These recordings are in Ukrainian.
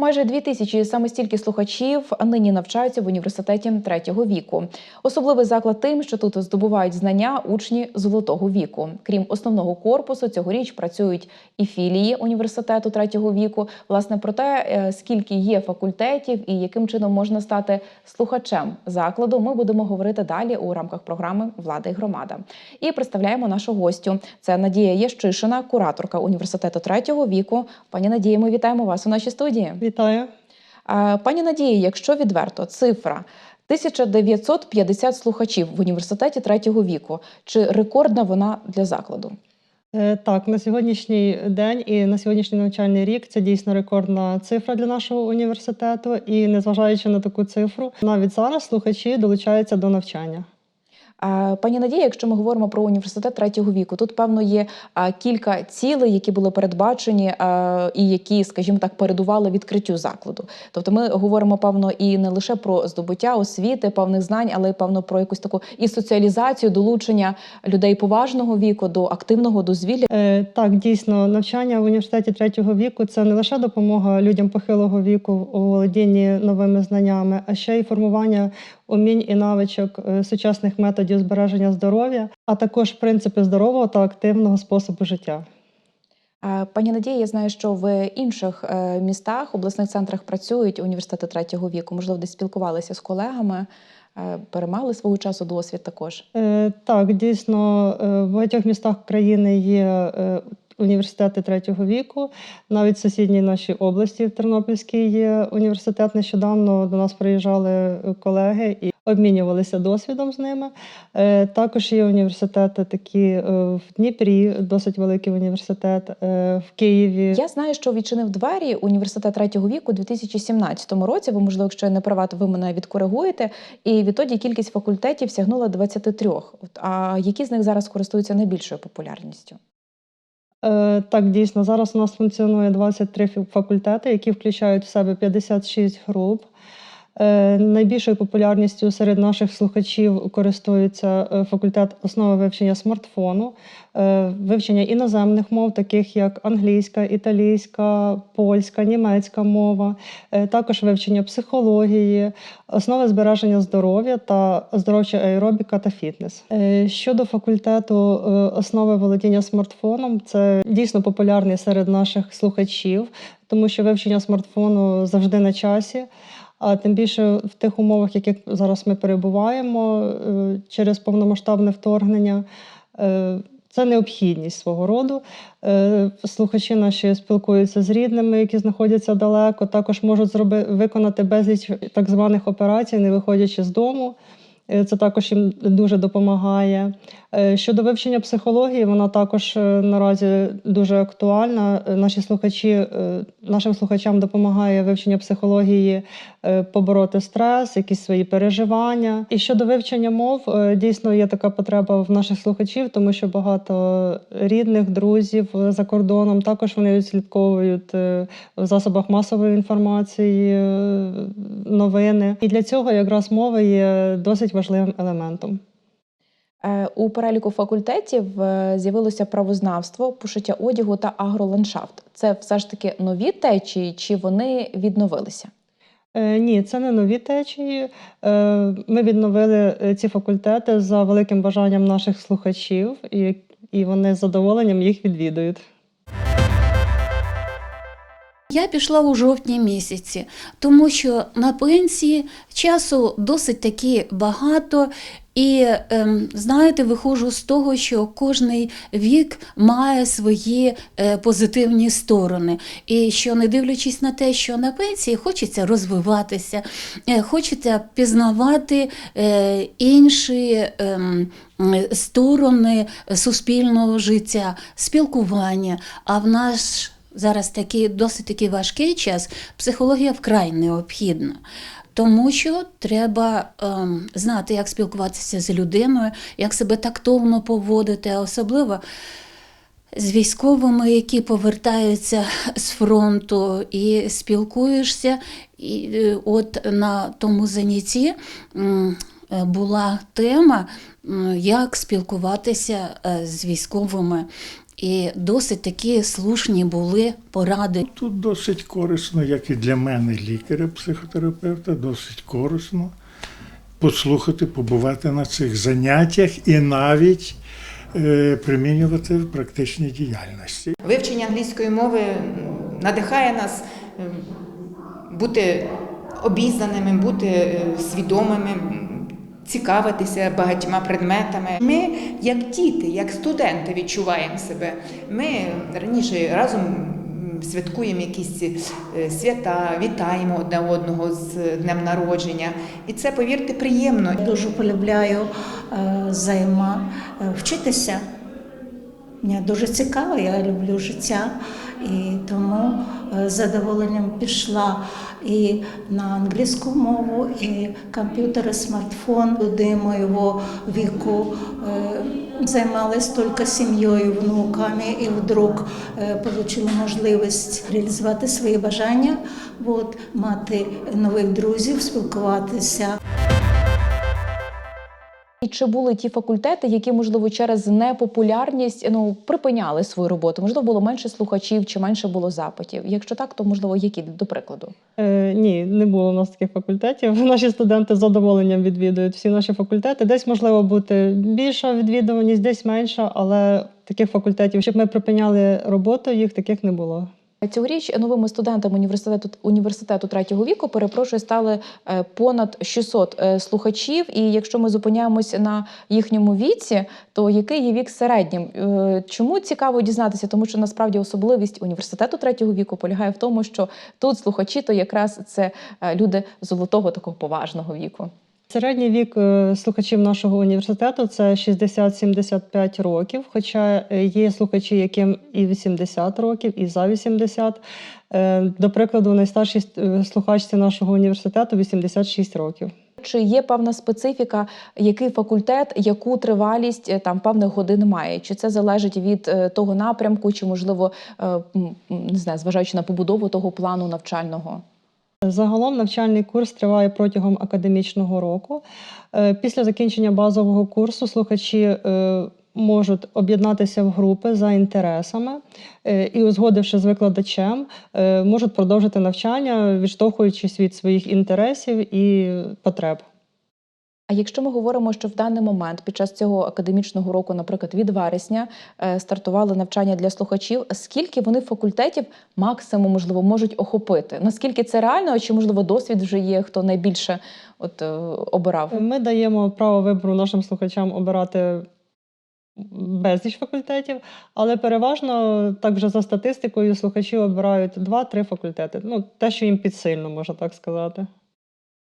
Майже дві тисячі саме стільки слухачів нині навчаються в університеті третього віку. Особливий заклад тим, що тут здобувають знання учні золотого віку. Крім основного корпусу, цьогоріч працюють і філії університету третього віку. Власне про те, е, скільки є факультетів і яким чином можна стати слухачем закладу, ми будемо говорити далі у рамках програми Влада і громада. І представляємо нашу гостю. Це Надія Ящишина, кураторка університету третього віку. Пані Надія, ми вітаємо вас у нашій студії. Вітаю. Пані Надії, якщо відверто, цифра 1950 слухачів в університеті третього віку. Чи рекордна вона для закладу? Е, Так, на сьогоднішній день і на сьогоднішній навчальний рік це дійсно рекордна цифра для нашого університету. І незважаючи на таку цифру, навіть зараз слухачі долучаються до навчання. Пані Надія, якщо ми говоримо про університет третього віку, тут певно є кілька цілей, які були передбачені і які, скажімо так, передували відкриттю закладу. Тобто, ми говоримо певно і не лише про здобуття освіти, певних знань, але й певно про якусь таку і соціалізацію, долучення людей поважного віку до активного дозвілля. Е, Так, дійсно, навчання в університеті третього віку це не лише допомога людям похилого віку у володінні новими знаннями, а ще й формування умінь і навичок е, сучасних методів збереження здоров'я, а також принципи здорового та активного способу життя. Е, Пані Надія, я знаю, що в інших е, містах, обласних центрах працюють університети третього віку. Можливо, десь спілкувалися з колегами, переймали свого часу досвід також. Так, дійсно, в багатьох містах країни є університети третього віку. Навіть в сусідній нашій області, в Тернопільській, є університет. Нещодавно до нас приїжджали колеги і обмінювалися досвідом з ними. Е, Також є університети такі е, в Дніпрі, досить великий університет, е, в Києві. Я знаю, що відчинив двері університет третього віку у 2017 році. Бо, можливо, якщо я не права, то ви мене відкоригуєте. І відтоді кількість факультетів сягнула 23. От, А які з них зараз користуються найбільшою популярністю? Е, Так, дійсно, зараз у нас функціонує 23 фі- факультети, які включають в себе 56 груп. Е, Найбільшою популярністю серед наших слухачів користується е, факультет основи вивчення смартфону, е, вивчення іноземних мов, таких як англійська, італійська, польська, німецька мова, також вивчення психології, основи збереження здоров'я та оздоровча аеробіка та фітнес. Щодо факультету основи володіння смартфоном, це дійсно популярний серед наших слухачів, тому що вивчення смартфону завжди на часі. А тим більше в тих умовах, в яких зараз ми перебуваємо е, через повномасштабне вторгнення. е, Це необхідність свого роду. Е, Слухачі наші спілкуються з рідними, які знаходяться далеко. Також можуть зроби, виконати безліч так званих операцій, не виходячи з дому. Е, Це також їм дуже допомагає. Е, Щодо вивчення психології, вона також е, наразі дуже актуальна. Наші слухачі, нашим слухачам допомагає вивчення психології побороти стрес, якісь свої переживання. І щодо вивчення мов, дійсно є така потреба в наших слухачів, тому що багато рідних, друзів за кордоном також вони відслідковують в засобах масової інформації новини. І для цього якраз мова є досить важливим елементом. Е, У переліку факультетів е, з'явилося правознавство, пошиття одягу та агроландшафт. Це все ж таки нові течії, чи вони відновилися? Е, Ні, це не нові течії. Ми відновили ці факультети за великим бажанням наших слухачів, і вони з задоволенням їх відвідують. Я пішла у жовтні місяці, тому що на пенсії часу досить таки багато. І ем, знаєте, виходжу з того, що кожний вік має свої е, позитивні сторони. І що, не дивлячись на те, що на пенсії хочеться розвиватися, е, хочеться пізнавати е, інші ем, сторони суспільного життя, спілкування. А в наш зараз такий досить такий важкий час, психологія вкрай необхідна. Тому що треба ем, знати, як спілкуватися з людиною, як себе тактовно поводити, особливо з військовими, які повертаються з фронту, і спілкуєшся. І е, от на тому занятті е, була тема, як спілкуватися е, з військовими. І досить такі слушні були поради. Тут досить корисно, як і для мене, лікаря, психотерапевта, досить корисно послухати, побувати на цих заняттях і навіть е, примінювати в практичній діяльності. Вивчення англійської мови надихає нас бути обізнаними, бути е, свідомими, цікавитися багатьма предметами. Ми, як діти, як студенти, відчуваємо себе. Ми раніше разом святкуємо якісь е, свята, вітаємо одне одного з днем народження. І це, повірте, приємно. Я дуже полюбляю е, займа е, вчитися. Мені дуже цікаво, я люблю життя, і тому з задоволенням пішла і на англійську мову, і комп'ютер, смартфон. Люди моєго віку е, займалась тільки сім'єю, внуками, і вдруг е, отримала можливість реалізувати свої бажання, от, мати нових друзів, спілкуватися. І чи були ті факультети, які, можливо, через непопулярність ну, припиняли свою роботу? Можливо, було менше слухачів чи менше було запитів? Якщо так, то можливо, які до прикладу? Е, ні, не було у нас таких факультетів. Наші студенти з задоволенням відвідують всі наші факультети. Десь можливо бути більша відвідуваність, десь менша, але таких факультетів, щоб ми припиняли роботу, їх таких не було. Цьогоріч новими студентами університету університету третього віку перепрошую стали е, понад 600 е, слухачів. І якщо ми зупиняємось на їхньому віці, то який є вік середнім? Е, Чому цікаво дізнатися? Тому що насправді особливість університету третього віку полягає в тому, що тут слухачі то якраз це люди золотого такого поважного віку. Середній вік е, слухачів нашого університету це 60-75 років, хоча е, є слухачі, яким і 80 років, і за 80. Е, До прикладу, найстаршій е, слухачці нашого університету 86 років. Чи є певна специфіка, який факультет, яку тривалість там певних годин має? Чи це залежить від того напрямку, чи можливо не знаю, зважаючи на побудову того плану навчального? Загалом навчальний курс триває протягом академічного року. Е, Після закінчення базового курсу слухачі е, можуть об'єднатися в групи за інтересами е, і, узгодивши з викладачем, можуть продовжити навчання, відштовхуючись від своїх інтересів і потреб. А якщо ми говоримо, що в даний момент під час цього академічного року, наприклад, від вересня е, стартували навчання для слухачів, скільки вони факультетів максимум можливо можуть охопити? Наскільки це реально, чи можливо досвід вже є, хто найбільше от е, обирав? Ми даємо право вибору нашим слухачам обирати безліч факультетів, але переважно, так вже за статистикою, слухачі обирають 2-3 факультети. Ну, те, що їм підсильно, можна так сказати.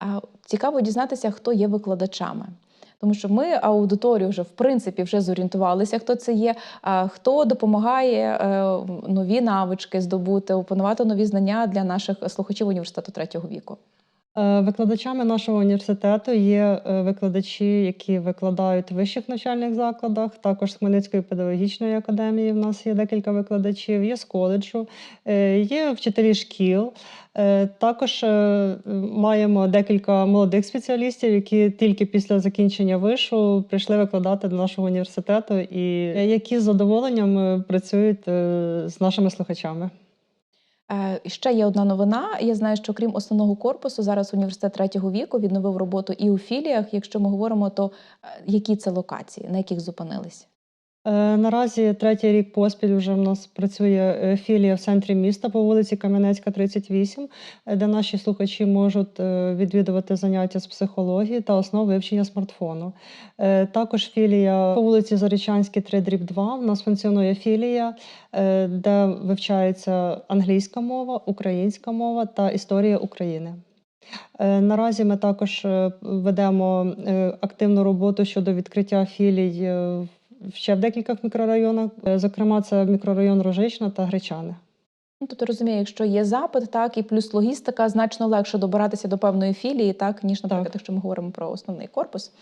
А цікаво дізнатися, хто є викладачами. Тому що ми аудиторію вже в принципі вже зорієнтувалися, хто це є, хто допомагає е, нові навички здобути, опанувати нові знання для наших слухачів університету третього віку. Е, Викладачами нашого університету є е, викладачі, які викладають в вищих навчальних закладах. Також з Хмельницької педагогічної академії в нас є декілька викладачів, є з коледжу, е, є вчителі шкіл. Також маємо декілька молодих спеціалістів, які тільки після закінчення вишу прийшли викладати до нашого університету і які з задоволенням працюють з нашими слухачами. Е, Ще є одна новина. Я знаю, що крім основного корпусу, зараз університет третього віку відновив роботу і у філіях. Якщо ми говоримо, то е, які це локації, на яких зупинились? Е, Наразі третій рік поспіль вже в нас працює е, філія в центрі міста по вулиці Кам'янецька, 38, е, де наші слухачі можуть відвідувати заняття з психології та основ вивчення смартфону. Також філія по вулиці Зарічанській, 3 дріб 2. У нас функціонує філія, де вивчається англійська мова, українська мова та історія України. Наразі ми також ведемо активну роботу щодо відкриття філій в- ще в декількох мікрорайонах. Е, Зокрема, це мікрорайон Рожична та Гречани. Ну, тобто розумію, якщо є запит, так і плюс логістика, значно легше добиратися до певної філії, так ніж, наприклад, Так. якщо ми говоримо про основний корпус.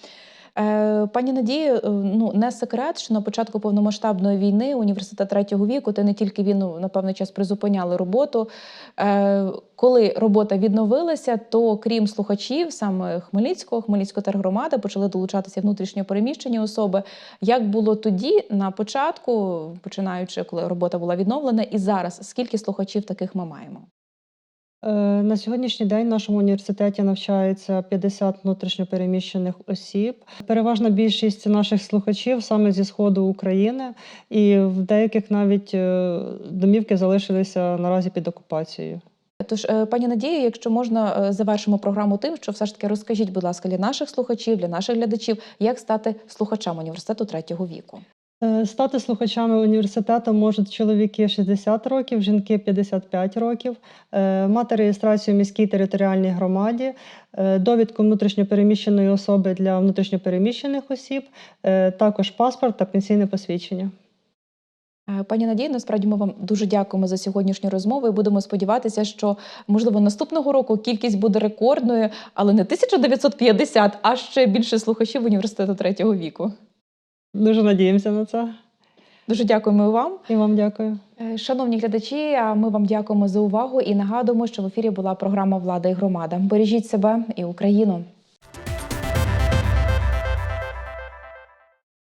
Е, Пані Надії, е, ну не секрет, що на початку повномасштабної війни університет третього віку, та не тільки він ну, на певний час призупиняли роботу. Е, Коли робота відновилася, то крім слухачів, саме Хмельницького, Хмельницької тергромади почали долучатися внутрішньо переміщені особи. Як було тоді на початку, починаючи, коли робота була відновлена, і зараз скільки слухачів таких ми маємо? Е, На сьогоднішній день в нашому університеті навчається 50 внутрішньопереміщених осіб. Переважна більшість наших слухачів саме зі сходу України, і в деяких навіть е, домівки залишилися наразі під окупацією. Тож, е, пані Надія, якщо можна, завершимо програму тим, що все ж таки розкажіть, будь ласка, для наших слухачів, для наших глядачів, як стати слухачем університету третього віку. Е, Стати слухачами університету можуть чоловіки 60 років, жінки 55 років, е, мати реєстрацію в міській територіальній громаді, е, довідку внутрішньопереміщеної особи для внутрішньопереміщених осіб, також паспорт та пенсійне посвідчення. Пані Надії, насправді ми вам дуже дякуємо за сьогоднішню розмову і будемо сподіватися, що можливо наступного року кількість буде рекордною, але не 1950, а ще більше слухачів університету третього віку. Дуже надіємося на це. Дуже дякуємо вам. І вам дякую. Е, Шановні глядачі, ми вам дякуємо за увагу і нагадуємо, що в ефірі була програма Влада і громада. Бережіть себе і Україну.